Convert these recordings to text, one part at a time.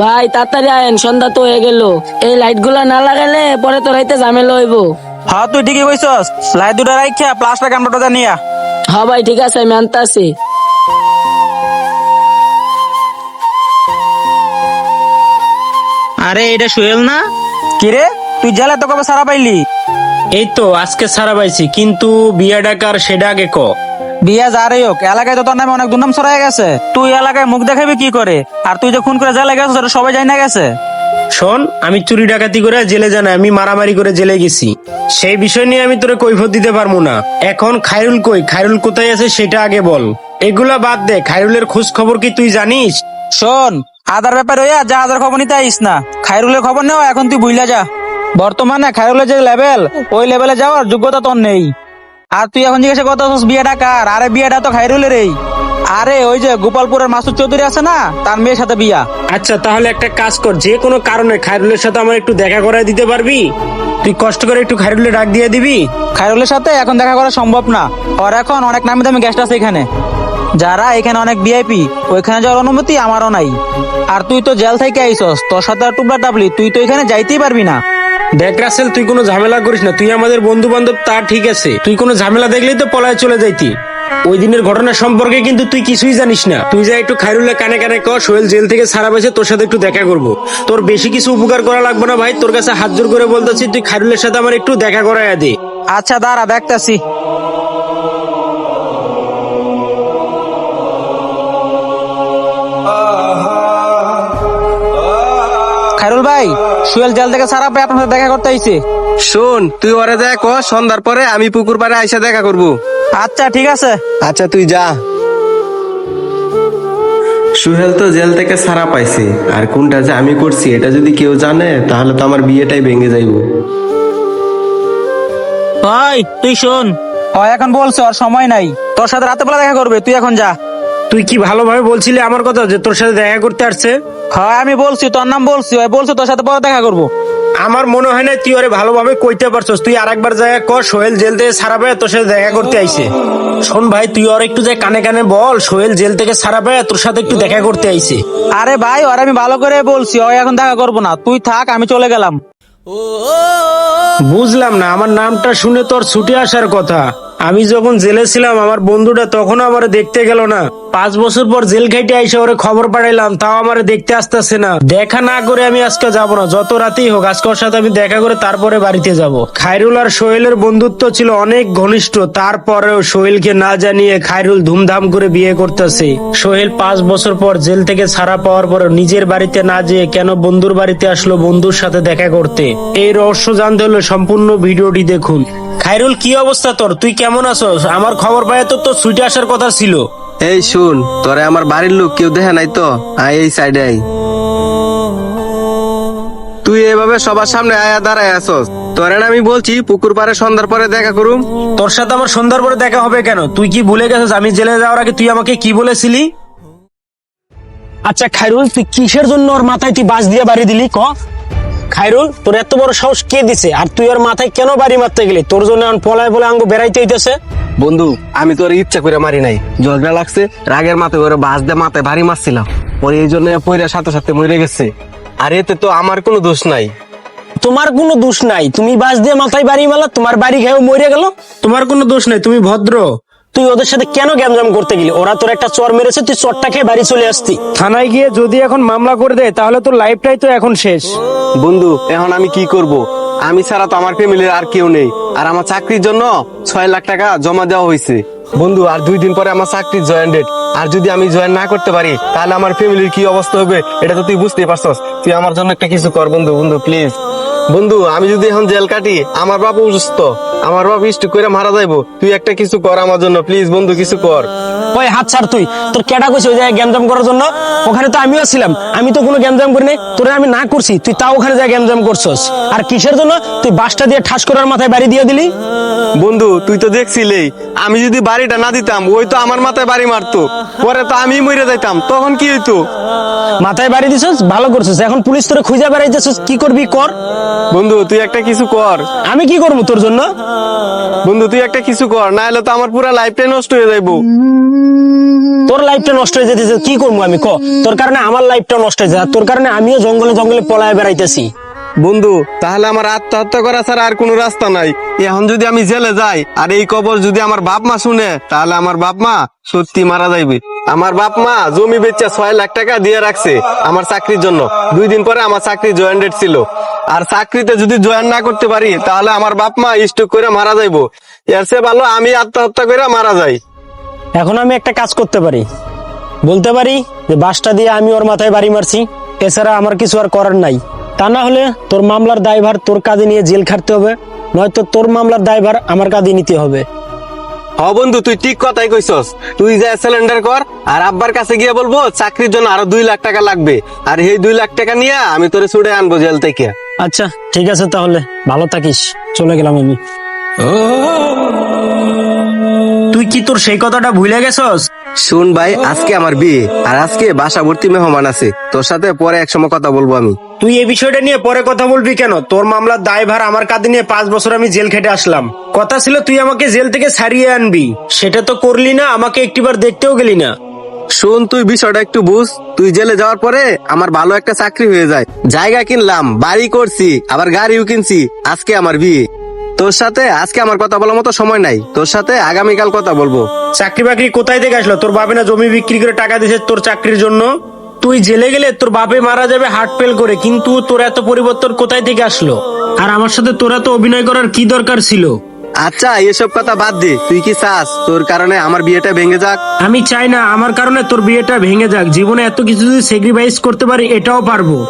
ভাই তাড়াতাড়ি আয়েন সন্ধ্যা তো হয়ে গেল। এই লাইটগুলা না লাগালে পরে তো রাইতে ঝামেলা হইব। হ্যাঁ তুই ঠিকই কইছস। লাইট দুটা রাখিয়া প্লাস্টার কামড়াটা নিয়া। হ্যাঁ ভাই ঠিক আছে আমি আনতাছি। আরে এটা সোহেল না? কিরে তুই জেলা তো কবে সারা পাইলি? এই তো আজকে সারা পাইছি কিন্তু বিয়া ডাকার সেটা আগে ক। বিয়া যারই হোক এলাকায় তো তোর নামে অনেক দুর্নাম ছড়াই গেছে। তুই এলাকায় মুখ দেখাবি কি করে? আর তুই যে খুন করে জেলে গেছিস সেটা সবাই জানা গেছে। শোন আমি চুরি ডাকাতি করে জেলে জানা আমি মারামারি করে জেলে গেছি। সেই বিষয় নিয়ে আমি তোরে কৈফত দিতে পারব না। এখন খাইরুল কই? খায়রুল কোথায় আছে সেটা আগে বল। এগুলা বাদ দে খাইরুলের খোঁজ খবর কি তুই জানিস? শোন আদার ব্যাপার হইয়া যা আদার খবর নিতে আইস না। খাইরুলের খবর নেওয়া এখন তুই বুইলা যা। বর্তমানে খাইরুলের যে লেভেল ওই লেভেলে যাওয়ার যোগ্যতা তোর নেই। আর তুই এখন জিজ্ঞাসা আসছিস বিয়েটা কার? আরে বিয়েটা তো খাইরুলের এই আরে ওই যে গোপালপুরের মাসুদ চৌধুরী আছে না তার মেয়ের সাথে বিয়া। আচ্ছা তাহলে একটা কাজ কর যে কোনো কারণে খাইরুলের সাথে আমার একটু দেখা করায় দিতে পারবি? তুই কষ্ট করে একটু খায়রুলে ডাক দিয়ে দিবি? খাইরুলের সাথে এখন দেখা করা সম্ভব না। আর এখন অনেক নামি দামি গেস্ট আছে এখানে। যারা এখানে অনেক ভিআইপি ওইখানে যাওয়ার অনুমতি আমারও নাই। আর তুই তো জেল থেকে আইসস তোর সাথে আর টুকরা টাবলি তুই তো এখানে যাইতেই পারবি না। দেখ রাসেল, তুই কোনো ঝামেলা করিস না। তুই আমাদের বন্ধু বান্ধব তা ঠিক আছে। তুই কোনো ঝামেলা দেখলেই তো পলায় চলে যাইতি। ওই দিনের ঘটনা সম্পর্কে কিন্তু তুই কিছুই জানিস না। তুই যা একটু খাইরুল্লাহ কানে কানে কর, সোহেল জেল থেকে সারা পেয়েছে, তোর সাথে একটু দেখা করব। তোর বেশি কিছু উপকার করা লাগবে না ভাই। তোর কাছে হাত জোর করে বলতেছি, তুই খাইরুলের সাথে আমার একটু দেখা করাইয়া দে। আচ্ছা দাঁড়া, দেখতাছি। সুয়েল জেল থেকে সারা পেয়ে আপনার সাথে দেখা করতে আইছে। শোন তুই ওরে দেখ সন্ধ্যার পরে আমি পুকুর পাড়ে আইসা দেখা করব। আচ্ছা ঠিক আছে। আচ্ছা তুই যা। সুহেল তো জেল থেকে সারা পাইছে। আর কোনটা যে আমি করছি এটা যদি কেউ জানে তাহলে তো আমার বিয়েটাই ভেঙে যাইব। ভাই তুই শোন। ও এখন বলছে আর সময় নাই। তোর সাথে রাতে বেলা দেখা করবে তুই এখন যা। তুই কি ভালোভাবে বলছিলি আমার কথা যে তোর সাথে দেখা করতে আসছে? হয় আমি বলছি তোর নাম বলছি ওই বলছে তোর সাথে পরে দেখা করব। আমার মনে হয় না তুই ওরে ভালোভাবে কইতে পারছস। তুই আরেকবার জায়গা কর সোহেল জেল থেকে সারা পেয়ে তোর সাথে দেখা করতে আইছে। শোন ভাই তুই ওর একটু যাই কানে কানে বল সোহেল জেল থেকে সারা পেয়ে তোর সাথে একটু দেখা করতে আইছে। আরে ভাই ওর আমি ভালো করে বলছি ও এখন দেখা করব না। তুই থাক আমি চলে গেলাম। বুঝলাম না আমার নামটা শুনে তোর ছুটে আসার কথা। আমি যখন জেলে ছিলাম, আমার বন্ধুটা তখন আমার দেখতে গেল না। পাঁচ বছর পর জেল খাইতে আইসে ওরে খবর পাঠাইলাম, তাও আমার দেখতে আসতেছে না। দেখা না করে আমি আজকে যাব না, যত রাতেই হোক, আজকে ওর সাথে আমি দেখা করে তারপরে বাড়িতে যাব। খাইরুল আর সোহেলের বন্ধুত্ব ছিল অনেক ঘনিষ্ঠ, তারপরেও সোহেলকে না জানিয়ে খাইরুল ধুমধাম করে বিয়ে করতেছে। সোহেল পাঁচ বছর পর জেল থেকে ছাড়া পাওয়ার পর নিজের বাড়িতে না যেয়ে কেন বন্ধুর বাড়িতে আসলো বন্ধুর সাথে দেখা করতে? এই রহস্য জানতে হলে সম্পূর্ণ ভিডিওটি দেখুন। খাইরুল কি অবস্থা তোর? তুই কেমন আছস? আমার খবর পাই তো তোর সুইটে আসার কথা ছিল। এই শুন তোরে আমার বাড়ির লোক কেউ দেখে নাই তো? আয় এই সাইডে আই তুই এভাবে সবার সামনে আয়া দাঁড়ায় আসস তোরে না আমি বলছি পুকুর পাড়ে সন্ধ্যার পরে দেখা করুম। তোর সাথে আমার সন্ধ্যার পরে দেখা হবে কেন? তুই কি ভুলে গেছিস? আমি জেলে যাওয়ার আগে তুই আমাকে কি বলেছিলি? আচ্ছা খাইরুল তুই কিসের জন্য ওর মাথায় তুই বাস দিয়ে বাড়ি দিলি? ক? খাইরুল তোর এত বড় সাহস কে দিছে? আর তুই ওর মাথায় কেন বাড়ি মারতে গেলি? তোর জন্য এখন পলায় পলায় আঙ্গু বেড়াইতে হইতেছে। বন্ধু আমি তোর ইচ্ছা করে মারি নাই। ঝগড়া লাগছে রাগের মাথায় করে বাস দিয়ে মাথায় ভারী মারছিলাম। পরে এই জন্য পয়রা সাথে সাথে মরে গেছে। আর এতে তো আমার কোনো দোষ নাই। তোমার কোনো দোষ নাই। তুমি বাস দিয়ে মাথায় বাড়ি মারলা তোমার বাড়ি খেয়েও মরে গেল। তোমার কোনো দোষ নাই তুমি ভদ্র। তুই ওদের সাথে কেন গ্যামজাম করতে গেলি? ওরা তোর একটা চর মেরেছে তুই চরটা খেয়ে বাড়ি চলে আসতি। থানায় গিয়ে যদি এখন মামলা করে দেয় তাহলে তোর লাইফটাই তো এখন শেষ। বন্ধু এখন আমি কি করব? আমি ছাড়া তো আমার ফ্যামিলির আর কেউ নেই। আর আমার চাকরির জন্য ছয় লাখ টাকা জমা দেওয়া হয়েছে। বন্ধু আর দুই দিন পরে আমার চাকরির জয়েন ডেট আর যদি আমি জয়েন না করতে পারি তাহলে আমার ফ্যামিলির কি অবস্থা হবে? এটা তো তুই বুঝতেই পারছস। তুই আমার জন্য একটা কিছু কর বন্ধু বন্ধু প্লিজ বন্ধু আমি যদি এখন জেল কাটি আমার বাপ অসুস্থ। আমার বাপ ইষ্ট করে মারা যাইবো। তুই একটা কিছু কর আমার জন্য প্লিজ বন্ধু কিছু কর। ওই হাত ছাড় তুই? তোর কেডা কইছে ওই জায়গায় গ্যামজাম করার জন্য? ওখানে তো আমিও ছিলাম। আমি তো কোনো গ্যামজাম করি নাই। তোরে আমি না করছি তুই তাও ওখানে যায় গ্যামজাম করছস। আর কিসের জন্য? তুই বাসটা দিয়ে ঠাস করার মাথায় বাড়ি দিয়ে দিলি। বন্ধু তুই তো দেখছিলেই। আমি যদি বাড়িটা না দিতাম ওই তো আমার মাথায় বাড়ি মারতো। পরে তো আমি মরে যাইতাম। তখন কি হইতো? মাথায় বাড়ি দিছস? ভালো করছিস। এখন পুলিশ তোরে খুঁজে বেড়াইতেছিস। কি করবি কর। বন্ধু তুই একটা কিছু কর। আমি কি করব তোর জন্য? বন্ধু, তুই একটা কিছু কর না হলে তো আমার পুরো লাইফটাই নষ্ট হয়ে যাইবো। তোর লাইফটা নষ্ট হয়ে যেতেছে, কি করব আমি? ক, তোর কারণে আমার লাইফটা নষ্ট হয়ে যায় তোর কারণে আমিও জঙ্গলে জঙ্গলে পলায় বেড়াইতেছি। বন্ধু, তাহলে আমার আত্মহত্যা করা ছাড়া আর কোনো রাস্তা নাই। এখন যদি আমি জেলে যাই, আর এই খবর যদি আমার বাপ মা শুনে, তাহলে আমার বাপ মা সত্যি মারা যাইবে। আমার বাপ মা জমি বেচে ছয় লাখ টাকা দিয়ে রাখছে আমার চাকরির জন্য। দুই দিন পরে আমার চাকরি জয়েন ডেট ছিল। আর চাকরিতে যদি জয়েন না করতে পারি, তাহলে আমার বাপ মা স্ট্রোক করে মারা যাইবো। এর চেয়ে ভালো আমি আত্মহত্যা করে মারা যাই। এখন আমি একটা কাজ করতে পারি। বলতে পারি যে, বাসটা দিয়ে আমি ওর মাথায় বাড়ি মারছি। এছাড়া আমার কিছু আর করার নাই। তা না হলে তোর মামলার দায়ভার তোর কাঁধে নিয়ে জেল খাটতে হবে নয়তো তোর মামলার দায়ভার আমার কাঁধে নিতে হবে। হ বন্ধু তুই ঠিক কথাই কইছস। তুই যা সিলিন্ডার কর আর আব্বার কাছে গিয়ে বলব চাকরির জন্য আরও দুই লাখ টাকা লাগবে। আর এই দুই লাখ টাকা নিয়ে আমি তোরে ছুড়ে আনব জেল থেকে। আচ্ছা ঠিক আছে তাহলে। ভালো থাকিস। চলে গেলাম আমি। তুই কি তোর সেই কথাটা ভুলে গেছস? শুন ভাই আজকে আমার বিয়ে আর আজকে বাসা ভর্তি মেহমান আছে। তোর সাথে পরে এক সময় কথা বলব আমি। তুই এই বিষয়টা নিয়ে পরে কথা বলবি কেন? তোর মামলার দায়ভার আমার কাঁধে নিয়ে পাঁচ বছর আমি জেল খেটে আসলাম। কথা ছিল তুই আমাকে জেল থেকে ছাড়িয়ে আনবি। সেটা তো করলি না আমাকে একটিবার দেখতেও গেলি না। শোন তুই বিষয়টা একটু বুঝ। তুই জেলে যাওয়ার পরে আমার ভালো একটা চাকরি হয়ে যায়। জায়গা কিনলাম বাড়ি করছি আবার গাড়িও কিনছি। আজকে আমার বিয়ে। তোর সাথে আজকে আমার কথা বলার মতো সময় নাই। তোর সাথে আগামীকাল কথা বলব। চাকরি বাকরি কোথায় থেকে আসলো? তোর বাপে না জমি বিক্রি করে টাকা দিয়েছে তোর চাকরির জন্য? তুই জেলে গেলে তোর বাপে মারা যাবে হার্ট ফেল করে কিন্তু তোর এত পরিবর্তন কোথায় থেকে আসলো? আর আমার সাথে তোরা তো অভিনয় করার কি দরকার ছিল? আচ্ছা এসব কথা বাদ দে। তুই কি চাস? তোর কারণে আমার বিয়েটা ভেঙে যাক? আমি চাই না আমার কারণে তোর বিয়েটা ভেঙে যাক। জীবনে এত কিছু যদি স্যাক্রিফাইস করতে পারি এটাও পারব।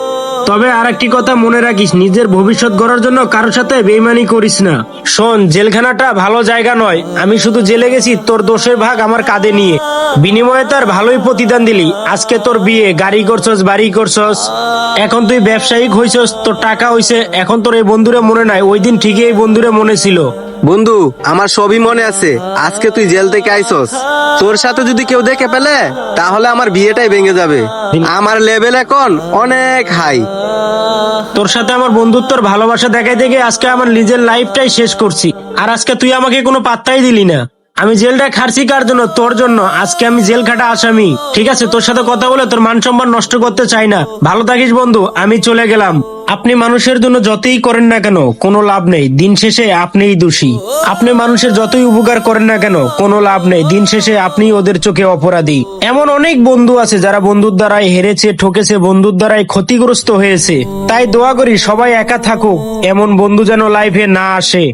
তবে আর একটি কথা মনে রাখিস, নিজের ভবিষ্যৎ গড়ার জন্য কারোর সাথে বেইমানি করিস না। শোন, জেলখানাটা ভালো জায়গা নয়। আমি শুধু জেলে গেছি, তোর দোষের ভাগ আমার কাঁধে নিয়ে। বিনিময়ে তার ভালোই প্রতিদান দিলি। আজকে তোর বিয়ে, গাড়ি করছস, বাড়ি করছস। এখন তুই ব্যবসায়িক হইছস, তোর টাকা হইছে। এখন তোর এই বন্ধুরে মনে নাই। ওই দিন ঠিকই এই বন্ধুরে মনে ছিল। বন্ধু, আমার সবই মনে আছে। আজকে তুই জেল থেকে আইসস। তোর সাথে যদি কেউ দেখে পেলে তাহলে আমার বিয়েটাই ভেঙে যাবে। আমার লেভেল এখন অনেক হাই তোর সাথে আমার বন্ধুত্বর ভালোবাসা দেখাই দেখে আজকে আমার নিজের লাইফটাই শেষ করছি। আর আজকে তুই আমাকে কোনো পাত্তাই দিলি না। আমি জেলটা খাটছি কার জন্য? তোর জন্য। আজকে আমি জেল খাটা আসামি। ঠিক আছে, তোর সাথে কথা বলে তোর মান সম্মান নষ্ট করতে চাই না। ভালো থাকিস বন্ধু, আমি চলে গেলাম। আপনি মানুষের জন্য যতই করেন না কেন, কোনো লাভ নেই। দিন শেষে আপনিই দোষী। আপনি মানুষের যতই উপকার করেন না কেন, কোনো লাভ নেই। দিন শেষে আপনি ওদের চোখে অপরাধী। এমন অনেক বন্ধু আছে যারা বন্ধুর দ্বারাই হেরেছে, ঠকেছে, বন্ধুর দ্বারাই ক্ষতিগ্রস্ত হয়েছে। তাই দোয়া করি সবাই একা থাকুক। এমন বন্ধু যেন লাইফে না আসে।